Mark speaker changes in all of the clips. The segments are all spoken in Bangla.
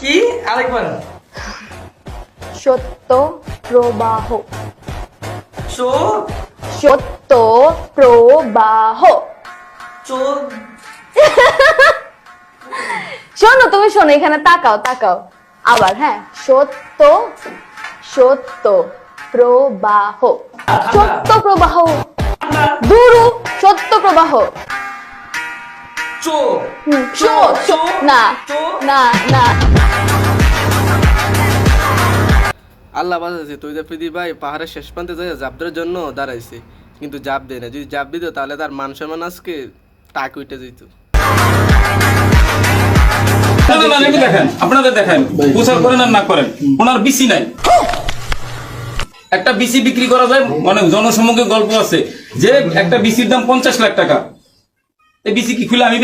Speaker 1: কি? আরেকবার
Speaker 2: সত্য প্রবাহ।
Speaker 1: চো
Speaker 2: সত্য প্রবাহ।
Speaker 1: চো
Speaker 2: শোনো তুমি শোনো এখানে তাকাও তাকাও। আবার হ্যাঁ সত্য সত্য প্রবাহ। সত্য প্রবাহ। দুরু সত্য প্রবাহ।
Speaker 1: চো
Speaker 2: হুম,
Speaker 1: চো চো
Speaker 2: না না না
Speaker 3: আল্লাহ বাঁচাচ্ছে তুই প্রদীপ ভাই পাহাড়ের শেষ প্রান্তে যায় জাপ দেওয়ার জন্য দাঁড়াইছে কিন্তু জাপ দেয় না যদি জাপ দিত তাহলে তার মান সম্মান আজকে টাক উঠে যেত
Speaker 4: দেখেন আপনাদের দেখেন প্রচার করেন আর না করেন ওনার বিসি নাই একটা বিসি বিক্রি করা যায় মানে জনসম্মুখে গল্প আছে যে একটা বিসির দাম পঞ্চাশ লাখ টাকা বিসি কি খুলে আমি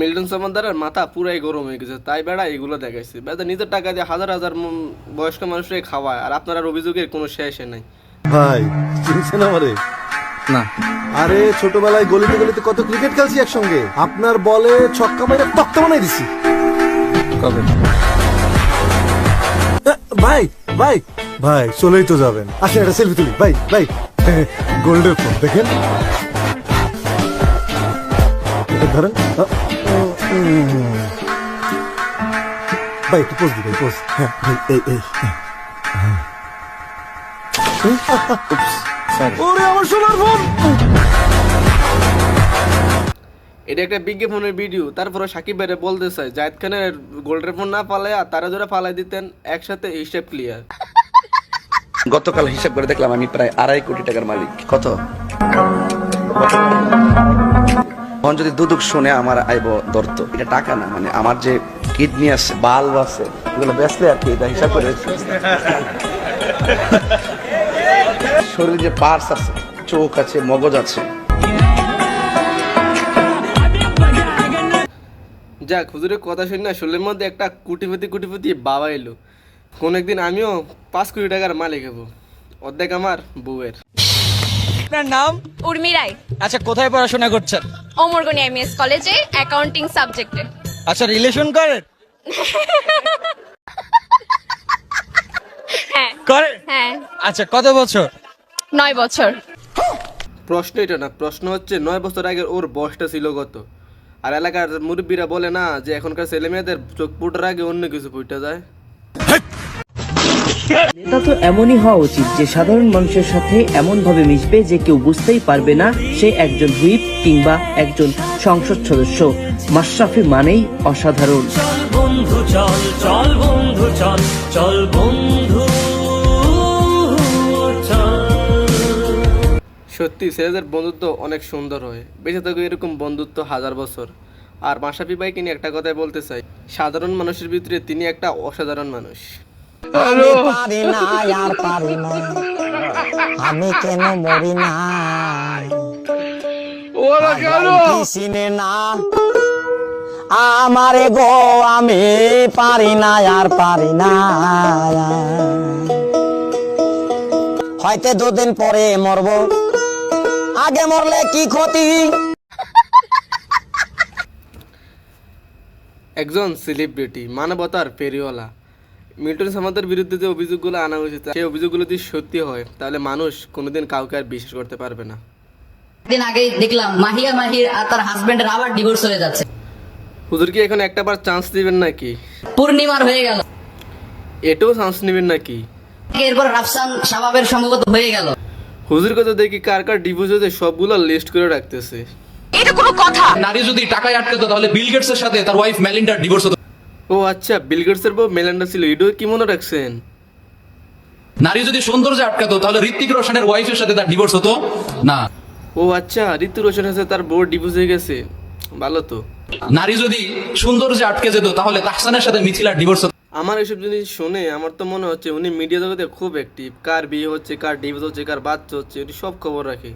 Speaker 3: মিল্টন সমাদারের মাথা পুরাই গরম হয়ে গেছে তাই বেড়া এগুলো দেখাইছে। বেড়া নিজের টাকা দিয়ে হাজার হাজার বয়স্ক মানুষকে খাওয়ায় আর আপনার আর অভিযোগের কোনো শেষে নাই।
Speaker 5: ভাই চিনছেন আমারে?
Speaker 6: না।
Speaker 5: আরে ছোটবেলায় গলিতে গলিতে কত ক্রিকেট খেলছি একসঙ্গে। আপনার বলে ছক্কা মাইরে তক্তা বানাই দিছি।
Speaker 6: কবে?
Speaker 5: ভাই ভাই ভাই চলেই তো যাবেন। আসেন একটা সেলফি তুলি। ভাই ভাই গোল্ডের ফোন দেখেন। এটা ধরেন। ভাই একটু পোজ দিই পোজ হ্যাঁ এই এই হ্যাঁ। ওরে আমার সোনার ফোন
Speaker 3: এটা একটা বিজ্ঞাপনের ভিডিও। তারপরে সাকিব ভাইরে বলতে চাই জায়দ খানের গোল্ডের ফোন না পালায়া তারা যারা পালাই দিতেন একসাথে হিসেব ক্লিয়ার
Speaker 6: গতকাল হিসাব করে দেখলাম আমি প্রায় আড়াই কোটি টাকার মালিক। কত? যদি দুদুক শুনে আমার আইব দর্ত এটা টাকা না মানে আমার যে কিডনি আছে বাল্ব আছে এগুলো বেচলে আর কি এটা হিসাব করে শরীরে যে পার্স আছে চোখ আছে মগজ আছে।
Speaker 3: যাক হুজুরের কথা শুনে না শরীরের মধ্যে একটা কুটিপতি কুটিপতি বাবা এলো। কোন একদিন আমিও পাঁচ কোটি টাকার মালিক হব। অর্ধেক আমার বউয়ের।
Speaker 7: আপনার নাম?
Speaker 8: উর্মি রায়।
Speaker 7: আচ্ছা কোথায় পড়াশোনা করছেন?
Speaker 8: অমরগনি এমএস কলেজে অ্যাকাউন্টিং সাবজেক্টে
Speaker 7: আচ্ছা রিলেশন করেন
Speaker 8: হ্যাঁ।
Speaker 7: করেন
Speaker 8: হ্যাঁ।
Speaker 7: আচ্ছা কত বছর?
Speaker 8: নয় বছর।
Speaker 3: প্রশ্ন এটা না প্রশ্ন হচ্ছে নয় বছর আগের ওর বয়সটা ছিল কত? আর এলাকার মুরব্বীরা বলে না যে এখনকার ছেলে মেয়েদের চোখ ফুটার আগে অন্য কিছু ফুটে যায়।
Speaker 9: নেতা তো এমনই হওয়া উচিত যে সাধারণ মানুষের সাথে এমন ভাবে মিশবে যে কেউ বুঝতেই পারবে না সে একজন হুইপ কিংবা একজন সংসদ সদস্য। মাশরাফি মানেই অসাধারণ।
Speaker 10: বন্ধু চল চল বন্ধু চল চল বন্ধু
Speaker 3: সত্যি ছেলেদের বন্ধুত্ব অনেক সুন্দর হয়। বেঁচে থাকবে এরকম বন্ধুত্ব হাজার বছর। আর মাসাফি ভাইকে নিয়ে একটা কথাই বলতে চাই। সাধারণ মানুষের ভিতরে তিনি একটা অসাধারণ মানুষ।
Speaker 10: আমি পারি না আর পারি না। আমি কেন মরি না? ওরা কেন? চিনে না আমারে গো আমি পারি না আর পারি না। হয়তো দুদিন পরে মরব। আগে মরলে কি ক্ষতি?
Speaker 3: একজন সেলিব্রিটি মানবতার ফেরিওয়ালা। মিল্টন সামাদের বিরুদ্ধে যে অভিযোগগুলো আনা হয়েছে সেই অভিযোগগুলো যদি সত্যি হয় তাহলে মানুষ কোনোদিন কাউকে আর বিশ্বাস করতে পারবে না।
Speaker 11: দিন আগেই দেখলাম মাহিয়া মাহির আর তার হাজবেন্ডের আবার ডিভোর্স হয়ে যাচ্ছে।
Speaker 3: হুজুর কি এখন একটা বার চান্স দিবেন নাকি?
Speaker 11: পূর্ণিমার হয়ে গেল।
Speaker 3: এটাও চান্স নেবেন নাকি?
Speaker 11: এরপর রাফসান শাবাবের সম্ভবত হয়ে গেল।
Speaker 3: হুজুর কথা দেখি কার কার ডিভোর্স হয়েছে সবগুলো লিস্ট করে রাখতেছে। এটা কোনো কথা!
Speaker 4: নারী যদি টাকায় আটকাতো তাহলে বিল গেটসের সাথে তার ওয়াইফ মেলিন্ডার ডিভোর্স হতো।
Speaker 3: ও আচ্ছা বিল গেটসের বউ মেলান্ডা ছিল এটাও কি মনে রাখছেন?
Speaker 4: নারী যদি সৌন্দর্যে আটকাতো তাহলে ঋত্বিক রোশনের ওয়াইফের সাথে তার ডিভোর্স হতো? না।
Speaker 3: ও আচ্ছা ঋতু রোশন আছে তার বউ ডিভোর্স হয়ে গেছে। ভালো তো।
Speaker 4: নারী যদি সৌন্দর্যে আটকে যেত তাহলে তাহসানের সাথে মিথিলার ডিভোর্স হতো।
Speaker 3: আমার এসব জিনিস শুনে আমার তো মনে হচ্ছে উনি মিডিয়া জগতে খুব অ্যাক্টিভ কার বিয়ে হচ্ছে কার ডিভোর্স হচ্ছে কার বাচ্চা হচ্ছে উনি সব খবর রাখে।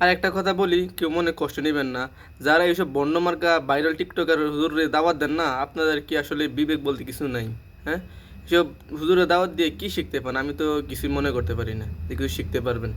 Speaker 3: আর একটা কথা বলি, কেউ মনে কষ্ট নেবেন না। যারা এইসব বর্ণমার্কা ভাইরাল টিকটকার হুজুরে দাওয়াত দেন না, আপনাদের কি আসলে বিবেক বলতে কিছু নাই? হ্যাঁ? এসব হুজুরে দাওয়াত দিয়ে কি শিখতে পান আমি তো কিছুই মনে করতে পারি না। কিছু শিখতে পারবেন।